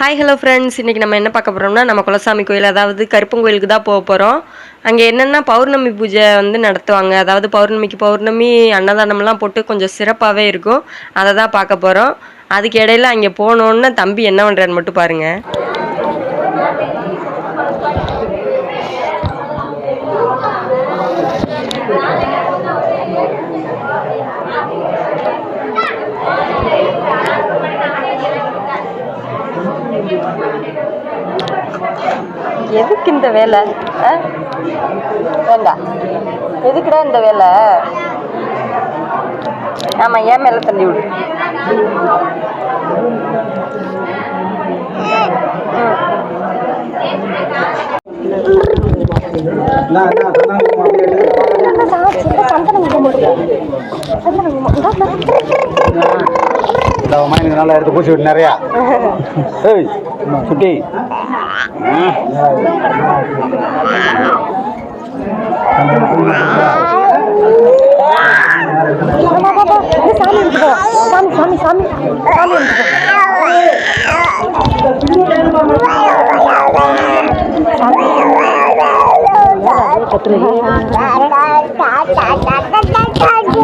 Hi hello friends இன்றைக்கி நம்ம என்ன பார்க்க போகிறோம்னா நம்ம குலசாமி கோயில் அதாவது கருப்பன் கோயிலுக்கு தான் போக போகிறோம் அங்கே என்னென்னா பௌர்ணமி பூஜை வந்து நடத்துவாங்க. அதாவது பௌர்ணமிக்கு பௌர்ணமி அன்னதானம்லாம் போட்டு கொஞ்சம் சிறப்பாகவே இருக்கும். அதை தான் பார்க்க போகிறோம் அதுக்கு இடையில அங்கே போனோன்னு தம்பி என்ன பண்ணுறான்னு மட்டும் பாருங்கள் எதுக்கு இந்த வேலை? வேண்டாம் எதுக்குடா இந்த வேலை? ஆமாம் ஏன் மேலே தள்ளி விடு. நல்லா எடுத்து பூச்சி விட்டு நிறையா. குட்டி சாமி சாமி சாமி சாமி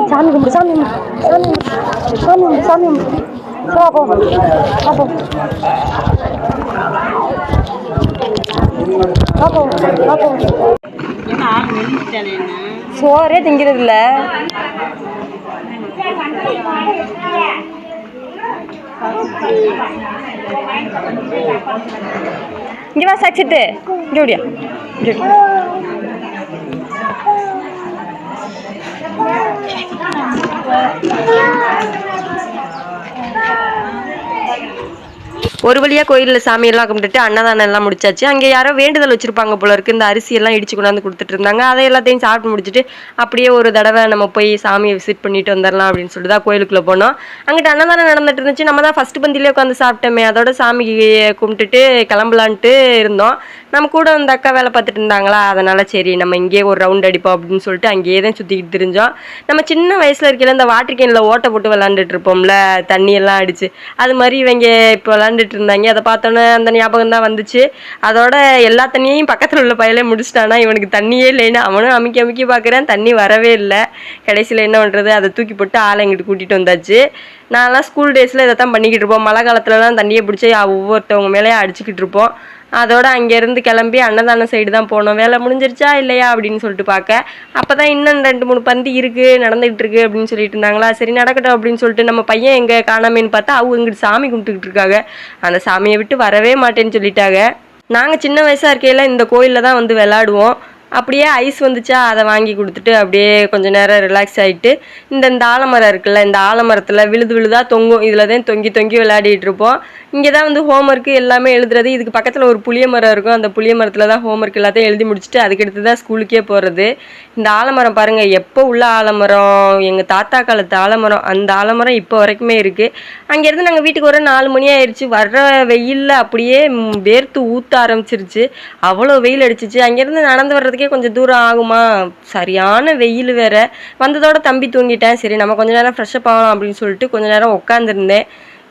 சாமி கும்பிடு சாமி கும்பிடு சாமி கும்பிடு சாமி கும்பிடு வா போ வா போ வா போ வா போ சோறே திங்கிறது இல்ல இங்க வா சாக்சிட்டு இங்க ஓடியா. இங்க ஓடி. ஒரு வழியாக கோயிலில் சாமியெல்லாம் கும்பிட்டுட்டு அன்னதானம் எல்லாம் முடிச்சாச்சு. அங்கே யாரோ வேண்டுதல் வச்சுருப்பாங்க போல இருக்கு. இந்த அரிசி எல்லாம் இடிச்சு கொண்டாந்து கொடுத்துட்டு இருந்தாங்க. அதை எல்லாத்தையும் சாப்பிட்டு முடிச்சுட்டு அப்படியே ஒரு தடவை நம்ம போய் சாமியை விசிட் பண்ணிட்டு வந்துடலாம் அப்படின்னு சொல்லிட்டு தான் கோயிலுக்குள்ளே போனோம். அங்கிட்ட அன்னதானம் நடந்துட்டு இருந்துச்சு. நம்ம தான் ஃபஸ்ட்டு பந்திலே உட்காந்து சாப்பிட்டோமே. அதோட சாமி கும்பிட்டுட்டு கிளம்பலான்ட்டு இருந்தோம். நம்ம கூட அந்த அக்கா வேலை பார்த்துட்டு இருந்தாங்களா? அதனால சரி நம்ம இங்கேயே ஒரு ரவுண்ட் அடிப்போம் அப்படின்னு சொல்லிட்டு அங்கேயே தான் சுற்றிக்கிட்டு தெரிஞ்சோம். நம்ம சின்ன வயசில் இருக்கையில இந்த வாட்டர் கேனில் ஓட்டை போட்டு விளாண்டுட்டு இருப்போம்ல தண்ணியெல்லாம் அடிச்சு. அது மாதிரி இவங்க இப்போ விளாண்டுட்டு இருந்தாங்க. அதை பார்த்தோன்னே அந்த ஞாபகம் தான் வந்துச்சு. அதோட எல்லா தண்ணியையும் பக்கத்தில் உள்ள பையலே முடிச்சிட்டானா இவனுக்கு தண்ணியே இல்லைன்னு அவனும் அமுக்கி அமுக்கி பார்க்குறேன். தண்ணி வரவே இல்லை. கடைசியில் என்ன பண்ணுறது அதை தூக்கி போட்டு ஆளை இங்கிட்டு கூட்டிகிட்டு வந்தாச்சு. நான்லாம் ஸ்கூல் டேஸில் இதை தான் பண்ணிக்கிட்டு இருப்போம். மழை காலத்துலலாம் தண்ணியை பிடிச்சி ஒவ்வொருத்தவங்க மேலேயே அடிச்சுக்கிட்டு இருப்போம். அதோட அங்கேருந்து கிளம்பி அன்னதானம் சைடு தான் போனோம். வேலை முடிஞ்சிருச்சா இல்லையா அப்படின்னு சொல்லிட்டு பார்க்க. அப்போ தான் இன்னும் ரெண்டு மூணு பந்தி இருக்குது நடந்துகிட்டு இருக்கு அப்படின்னு சொல்லிட்டு இருந்தாங்களா? சரி நடக்கட்டும் அப்படின்னு சொல்லிட்டு நம்ம பையன் எங்கே காணாமேன்னு பார்த்தா அவங்க இங்கிட்டு சாமி கும்பிட்டுக்கிட்டு இருக்காங்க. அந்த சாமியை விட்டு வரவே மாட்டேன்னு சொல்லிட்டாங்க. நாங்கள் சின்ன வயசாக இருக்கையில் இந்த கோயிலில் தான் வந்து விளாடுவோம் அப்படியே ஐஸ் வந்துச்சா அதை வாங்கி கொடுத்துட்டு அப்படியே கொஞ்ச நேரம் ரிலாக்ஸ் ஆகிட்டு இந்த இந்த ஆலமரம் இருக்குல்ல இந்த ஆலமரத்தில் விழுது விழுதாக தொங்கும். இதில் தான் தொங்கி தொங்கி விளையாடிட்டு இருப்போம். இங்கே தான் வந்து ஹோம் ஒர்க்கு எல்லாமே எழுதுறது. இதுக்கு பக்கத்தில் ஒரு புளிய மரம் இருக்கும். அந்த புளிய மரத்தில் தான் ஹோம்ஒர்க் எல்லாத்தையும் எழுதி முடிச்சுட்டு அதுக்கடுத்து தான் ஸ்கூலுக்கே போகிறது இந்த ஆலமரம் பாருங்கள் எப்போ உள்ள ஆலமரம்? எங்கள் தாத்தா காலத்து ஆலமரம். அந்த ஆலமரம் இப்போ வரைக்குமே இருக்குது அங்கேருந்து நாங்கள் வீட்டுக்கு வர நாலு மணி ஆயிடுச்சு வர்ற வெயிலில் அப்படியே வேர்த்து ஊற்ற ஆரம்பிச்சிருச்சு. அவ்வளோ வெயில் அடிச்சிச்சு. அங்கேருந்து நடந்து வர்றதுக்கே கொஞ்சம் தூரம் ஆகுமா? சரியான வெயில் வேற. வந்ததோட தம்பி தூங்கிட்டேன். சரி நம்ம கொஞ்ச நேரம் ஃப்ரெஷ்அப் ஆகலாம் அப்படின்னு சொல்லிட்டு கொஞ்ச நேரம் உட்காந்துருந்தேன்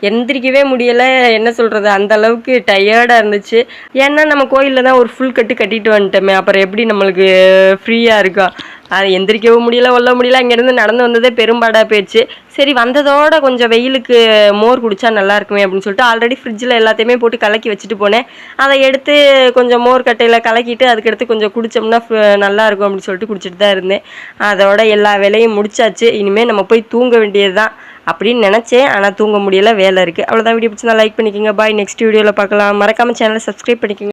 எந்திரிக்கவே முடியலை. என்ன சொல்கிறது அந்த அளவுக்கு டயர்டாக இருந்துச்சு. ஏன்னா நம்ம கோயிலில் தான் ஒரு ஃபுல் கட்டு கட்டிட்டு வந்துட்டோமே. அப்புறம் எப்படி நம்மளுக்கு ஃப்ரீயாக இருக்கா? அது எந்திரிக்கவும் முடியல ஒல்ல முடியல. அங்கேருந்து நடந்து வந்ததே பெரும்பாடாக போயிடுச்சு. சரி வந்ததோட கொஞ்சம் வெயிலுக்கு மோர் குடித்தா நல்லா இருக்குமே அப்படின்னு சொல்லிட்டு ஆல்ரெடி ஃப்ரிட்ஜில் எல்லாத்தையுமே போட்டு கலக்கி வச்சுட்டு போனேன். அதை எடுத்து கொஞ்சம் மோர் கட்டையில் கலக்கிட்டு அதுக்கடுத்து கொஞ்சம் குடித்தோம்னா நல்லா இருக்கும் அப்படின்னு சொல்லிட்டு குடிச்சிட்டு தான் இருந்தேன். அதோட எல்லா வேலையும் முடிச்சாச்சு. இனிமேல் நம்ம போய் தூங்க வேண்டியது தான் அப்படின்னு நினச்சேன். ஆனால் தூங்க முடியல. வேலை இருக்குது அவ்வளோதான் வீடியோ பிடிச்சிருந்தா லைக் பண்ணிக்கோங்க. பாய் நெக்ஸ்ட் வீடியோவில் பார்க்கலாம். மறக்காமல் சேனலை சப்ஸ்கிரைப் பண்ணிக்கோங்க.